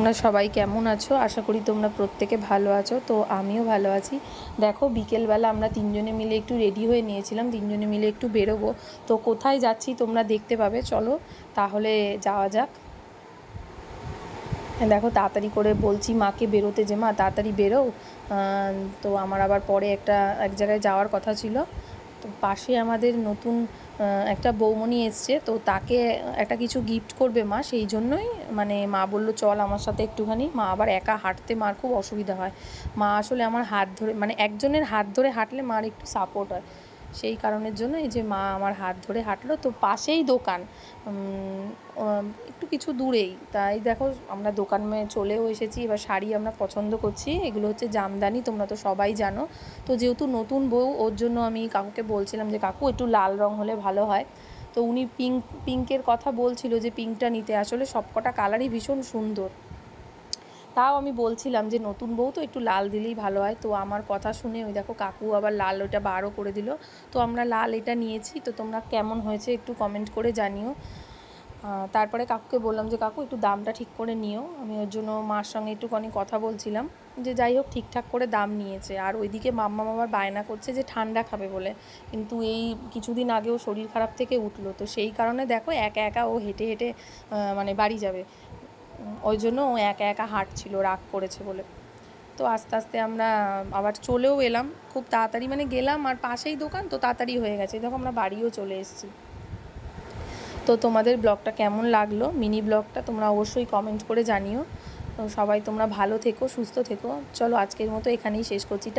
তোমরা সবাই কেমন আছো? আশা করি তোমরা প্রত্যেকে ভালো আছো, তো আমিও ভালো আছি। দেখো, বিকেলবেলা আমরা তিনজনে মিলে একটু রেডি হয়ে নিয়েছিলাম, তিনজনে মিলে একটু বেরোবো। তো কোথায় যাচ্ছি তোমরা দেখতে পাবে, চলো তাহলে যাওয়া যাক। দেখো, তাড়াতাড়ি করে বলছি মাকে বেরোতে যে, মা, তাড়াতাড়ি বেরো। তো আমার আবার পরে একটা, এক জায়গায় যাওয়ার কথা ছিল। তো পাশে আমাদের নতুন একটা বৌমনি এসছে, তো তাকে একটা কিছু গিফট করবে মা, সেই জন্যই মানে মা বলল, চল আমার সাথে একটুখানি। মা আবার একা হাঁটতে, মার খুব অসুবিধা হয়। মা আসলে আমার হাত ধরে মানে একজনের হাত ধরে হাঁটলে মার একটু সাপোর্ট হয়। সেই কারণের জন্য এই যে মা আমার হাত ধরে হাঁটলো, তো পাশেই দোকান। একটু কিছু দূরেই। তাই দেখো, আমরা দোকানে চলেও এসেছি, এবার শাড়ি আমরা পছন্দ করছি। এগুলো হচ্ছে জামদানি, তোমরা তো সবাই জানো। তো যেহেতু নতুন বউ, ওর জন্য আমি কাকুকে বলছিলাম যে, কাকু, একটু লাল রং হলে ভালো হয়। তো উনি পিঙ্ক, পিঙ্কের কথা বলছিল যে, পিঙ্কটা নিতে। আসলে সবকটা কালারই ভীষণ সুন্দর। তাও আমি বলছিলাম যে, নতুন বউ তো একটু লাল দিলেই ভালো হয়। তো আমার কথা শুনে ওই দেখো কাকু আবার লাল ওইটা বারও করে দিল। তো আমরা লাল এটা নিয়েছি। তো তোমরা কেমন হয়েছে একটু কমেন্ট করে জানিও। তারপরে কাকুকে বললাম যে, কাকু, একটু দামটা ঠিক করে নিও। আমি ওর জন্য মার সঙ্গে একটুখানি কথা বলছিলাম। যে, যাই হোক, ঠিকঠাক করে দাম নিয়েছে। আর ওইদিকে মাম্মা মামার বায়না করছে যে, ঠান্ডা খাবে বলে। কিন্তু এই কিছুদিন আগেও শরীর খারাপ থেকে উঠল। তো সেই কারণে দেখো একা একা ও হেঁটে হেঁটে মানে বাড়ি যাবে। ওই জন্য ও একা একা হাঁটছিল, রাগ করেছে বলে। তো আস্তে আস্তে আমরা আবার চলেও এলাম। খুব তাড়াতাড়ি মানে গেলাম আর পাশেই দোকান তো তাড়াতাড়ি হয়ে গেছে। দেখো আমরা বাড়িও চলে এসেছি। তো তোমাদের ব্লগটা কেমন লাগল? মিনি ব্লগটা তোমরা অবশ্যই কমেন্ট করে জানিও। তো সবাই তোমরা ভালো থেকো, সুস্থ থেকো। চলো আজকের মতো এখানেই শেষ করছি।